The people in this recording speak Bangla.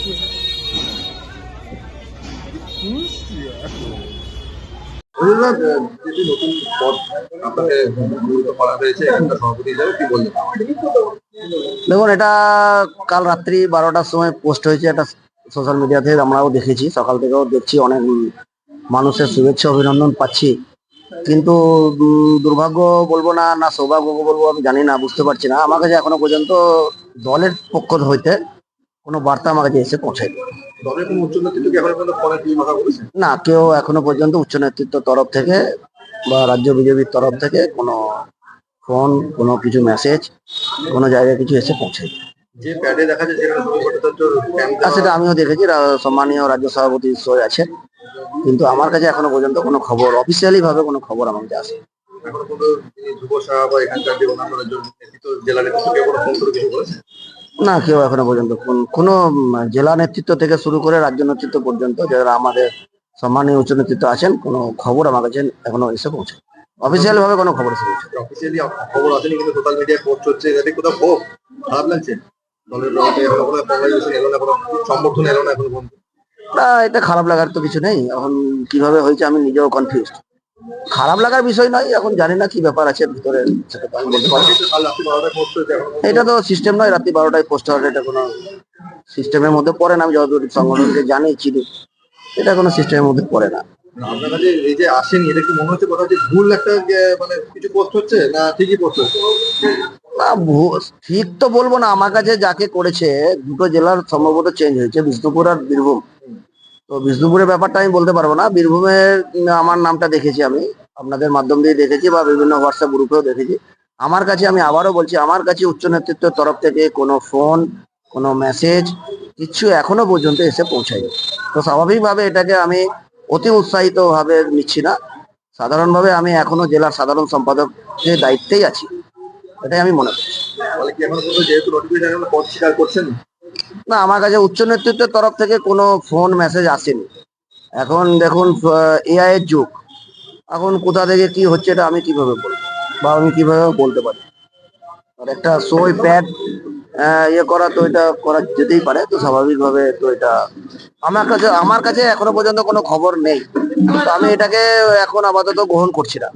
একটা দেখুন, এটা কাল রাত্রি বারোটার সময় পোস্ট হয়েছে এটা সোশ্যাল মিডিয়াতে আমরাও দেখেছি। সকাল থেকেও দেখছি, অনেক মানুষের শুভেচ্ছা, অভিনন্দন পাচ্ছি। কিন্তু দুর্ভাগ্য বলব না না সৌভাগ্য বলব, আমি জানি না, বুঝতে পারছি না। আমার কাছে এখনও পর্যন্ত দলের পক্ষ হইতে কোনো বার্তা আমার কাছে এসে পৌঁছায়নি। না কেউ এখনও পর্যন্ত উচ্চ নেতৃত্ব তরফ থেকে বা রাজ্য বিজেপির তরফ থেকে কোনো ফোন কোনো কিছু মেসেজ কোনো জায়গায় কিছু এসে পৌঁছায়নি। যে প্যাডে দেখা যায় সেটা আমিও দেখেছি সম্মানীয় রাজ্য সভাপতি সই আছে কিন্তু আমার কাছে এখনও পর্যন্ত কোনো খবর অফিসিয়ালি ভাবে কোনো খবর আমার কাছে আসে এখনও পর্যন্ত যুব বা এখানকার যে অন্যান্য জেলা নেতৃত্ব কোনো ফোন করে কিছু বলেছে না কেউ এখনও পর্যন্ত। কোন- কোনো জেলা নেতৃত্ব থেকে শুরু করে রাজ্য নেতৃত্ব পর্যন্ত যারা আমাদের সম্মানীয় উচ্চ নেতৃত্ব আছেন কোনো খবর আমার কাছে এখনও এসে পৌঁছে অফিসিয়াল ভাবে কোনো খবর এসে পৌঁছে অফিসিয়ালি খবর আসেনি কিন্তু সোশ্যাল মিডিয়ায় পোস্ট হচ্ছে যাতে কোথাও হোক খারাপ লাগছে? দলের এখনও কোনো কংগ্রেচুলেশন এলো না কোনো সমর্থন এলো না এখনও পর্যন্ত? না এটা খারাপ লাগার তো কিছু নেই। এখন কীভাবে হয়েছে আমি নিজেও কনফিউজ খারাপ লাগার বিষয় নয় এখন জানি না কি ব্যাপার আছে ভিতরে। সেটা তো আমি বলতে পারব এটা তো সিস্টেম নয় রাত্রি বারোটায় পোস্ট হওয়ার এটা কোনো সিস্টেমের মধ্যে পড়ে না আমি যতদূর সংগঠনকে জানি চিনি এটা কোনো সিস্টেমের মধ্যে পড়ে না। আপনার কাছে এই যে আসেনি এটা কি মনে হচ্ছে কোথাও যে ভুল একটা মানে কিছু পোস্ট হচ্ছে না ঠিকই পোস্ট হচ্ছে? না ঠিক তো বলব না আমার কাছে যাকে করেছে দুটো জেলার সম্ভবত চেঞ্জ হয়েছে বিষ্ণুপুর আর বীরভূম। তো বিষ্ণুপুরের ব্যাপারটা আমি বলতে পারব না। বীরভূমের আমার নামটা দেখেছি আমি। আপনাদের মাধ্যম দিয়ে দেখেছি বা বিভিন্ন হোয়াটসঅ্যাপ গ্রুপেও দেখেছি। আমার কাছে আমি আবারও বলছি, আমার কাছে উচ্চ নেতৃত্বের তরফ থেকে কোনো ফোন কোনো মেসেজ কিচ্ছু এখনও পর্যন্ত এসে পৌঁছায়নি। তো স্বাভাবিকভাবে এটাকে আমি অতি উৎসাহিত ভাবে নিচ্ছি না। সাধারণভাবে আমি এখনও জেলার সাধারণ সম্পাদকের দায়িত্বেই আছি, এটাই আমি মনে করি তাহলে কি এখনও পর্যন্ত যেহেতু করছেন? না, আমার কাছে উচ্চ নেতৃত্বের তরফ থেকে কোনো ফোন মেসেজ আসেনি। এখন দেখুন এআই এর যুগ। এখন কোথা থেকে কি হচ্ছে এটা আমি কীভাবে বলব? বা আমি কীভাবে বলতে পারি? আর একটা সই প্যাড ইয়ে করা তো এটা করা যেতেই পারে, তো স্বাভাবিকভাবে তো এটা আমার কাছে আমার কাছে এখনও পর্যন্ত কোনো খবর নেই। তো আমি এটাকে এখন আপাতত গ্রহণ করছি না।